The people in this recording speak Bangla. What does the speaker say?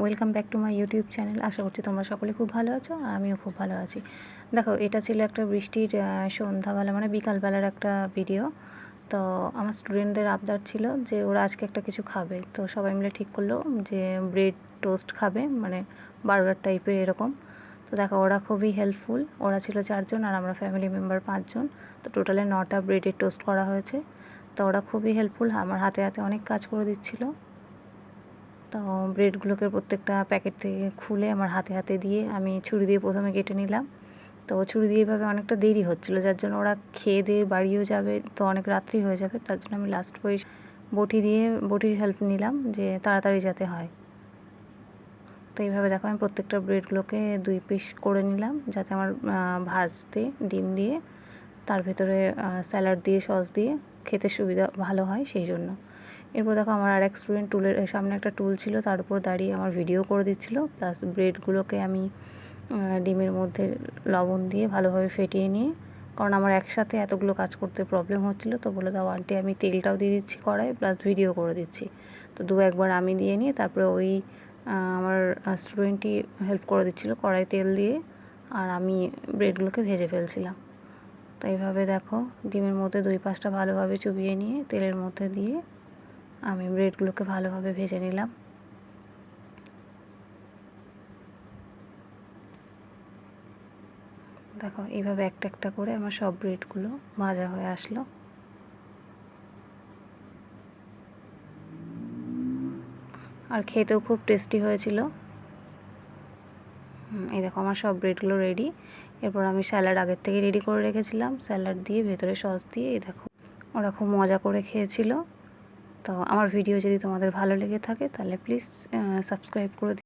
Welcome back to my YouTube channel আশা করছি তোমরা সকলে খুব ভালো আছো আর আমিও খুব ভালো আছি। দেখো, এটা ছিল একটা বৃষ্টির সন্ধ্যাবেলা মানে বিকালবেলার একটা ভিডিও তো আমার স্টুডেন্টদের আবদার ছিল যে ওরা আজকে একটা কিছু খাবে। তো সবাই মিলে ঠিক করল যে ব্রেড টোস্ট খাবে মানে বার্গার টাইপের এরকম। তো দেখো, ওরা খুবই হেল্পফুল ওরা ছিল চারজন আর আমরা ফ্যামিলি মেম্বার পাঁচজন। তো টোটালে নটা ব্রেডের টোস্ট করা হয়েছে। তো ওরা খুবই হেল্পফুল আমার হাতে হাতে অনেক কাজ করে দিচ্ছিল। তো ব্রেডগুলোকে প্রত্যেকটা প্যাকেট থেকে খুলে আমার হাতে হাতে দিয়ে আমি ছুরি দিয়ে প্রথমে কেটে নিলাম। তো ছুরি দিয়ে এভাবে অনেকটা দেরি হচ্ছিল, যার জন্য ওরা খেয়ে দিয়ে বাড়িও যাবে, তো অনেক রাত্রি হয়ে যাবে, তার জন্য আমি লাস্ট পরে বটি দিয়ে, বটির হেল্প নিলাম যে তাড়াতাড়ি যাতে হয়। তো এইভাবে দেখো আমি প্রত্যেকটা ব্রেডগুলোকে দুই পিস করে নিলাম, যাতে আমার ভাজতে, ডিম দিয়ে, তার ভেতরে স্যালাড দিয়ে সস দিয়ে খেতে সুবিধা, ভালো হয় সেই জন্য। এরপর দেখো আমার আর এক স্টুডেন্ট টুলের সামনে একটা টুল ছিল, তার উপর দাঁড়িয়ে আমার ভিডিও করে দিচ্ছিল। প্লাস ব্রেডগুলোকে আমি ডিমের মধ্যে লবণ দিয়ে ভালোভাবে ফেটিয়ে নিয়ে, কারণ আমার একসাথে এতগুলো কাজ করতে প্রবলেম হচ্ছিল, তো বলে দাও আন্টি আমি তেলটাও দিয়ে দিচ্ছি কড়াই প্লাস ভিডিও করে দিচ্ছি। তো দু একবার আমি দিয়ে নিয়ে, তারপরে ওই আমার স্টুডেন্টই হেল্প করে দিচ্ছিল কড়াই তেল দিয়ে, আর আমি ব্রেডগুলোকে ভেজে ফেলছিলাম। তো এইভাবে দেখো, ডিমের মধ্যে দুই পাশটা ভালোভাবে চুবিয়ে নিয়ে, তেলের মধ্যে দিয়ে আমি ব্রেডগুলোকে ভালোভাবে ভেজে নিলাম। দেখো, এইভাবে একটা একটা করে আমার সব ব্রেডগুলো ভাজা হয়ে আসলো। আর খেতেও খুব টেস্টি হয়েছিল। এই দেখো, আমার সব ব্রেডগুলো রেডি। এরপর আমি স্যালাড আগের থেকে রেডি করে রেখেছিলাম। স্যালাড দিয়ে ভেতরে সস দিয়ে, এই দেখো, ওরা খুব মজা করে খেয়েছিল। তো আমার ভিডিও যদি তোমাদের ভালো লেগে থাকে তাহলে প্লিজ সাবস্ক্রাইব করে